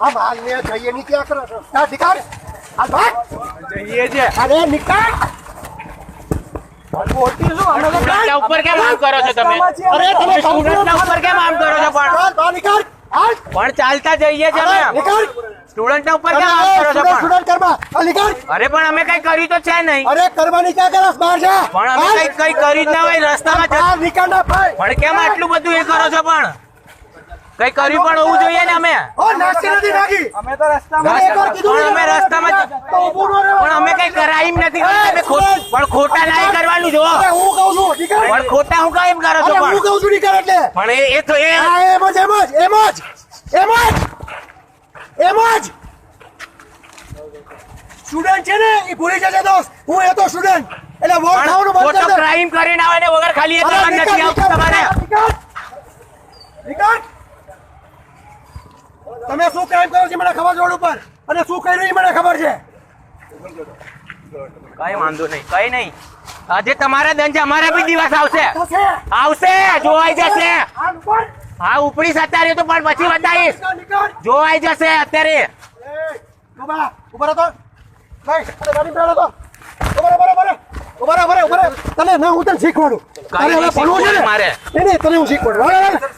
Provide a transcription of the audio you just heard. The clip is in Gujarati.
આ માલ ને જઈએ ની ક્યાં કરો છો. આ નીકાળ આ ભાગ. જઈએ છે. અરે નીકાળ અમે ઉપર કેમ આમ કરો છો તમે? અરે તમે સ્ટુડન્ટના ઉપર કેમ આમ કરો છો પણ? ચાલતા જઈએ છે અમે. નીકાળ ઉપર અરે, કેમ આમ કરો છો પણ? સ્ટુડન્ટ કરવા. આ અરે પણ અમે કઈ કર્યું તો છે નહીં. અરે કરવાની ક્યાં કરસ બહાર જા પણ અમે કઈ કઈ કર્યું જ ના હોય રસ્તામાં નીકાળ ના ભાઈ પણ કેમ આટલું બધું એ કરો છો પણ? કઈ કર્યું પણ હોવું જોઈએ ને અમે. ઓ નાસી નથી નાખી અમે તો રસ્તામાં એકવાર કીધું અમે રસ્તામાં તો ઊભું ન પણ અમે કઈ કરાઈમ નથી. અમે પણ ખોટા નહીં કરવાનું જો. હું કહું છું પણ ખોટા હું કાંઈ એમ કરો છો હું કહું છું નીકાળ એટલે. પણ એ તો એ હા એમ જ એમ જ એમ જ એમ જ એમ જ. સ્ટુડન્ટ છે ને એ ભૂલી જશે દોસ્ત. હું એ તો સ્ટુડન્ટ એટલે વોટ થવાનું બંધ કરી દે. ક્રાઇમ કરીને આવે ને વગર ખાલી એ તો નથી આવતું તમારે. નીકાળ. નીકાળ. તમે શું ક્રાઇમ કરો છો મને ખબર રોડ ઉપર? અને શું કર્યું એ મને ખબર છે? કઈ વાંધો નહીં કઈ નહીં. આજે તમારા દંજ અમારા બી દિવસ આવશે. આવશે? જોવાઈ જશે. હા ઉપડી અત્યારે તો પણ પછી બતાવીશ. જોવાઈ જશે અત્યારે. ઊભા તો. તને ના હું તને શીખવાડું. તને હવે ભણવું છે ને? તને હું શીખવાડું.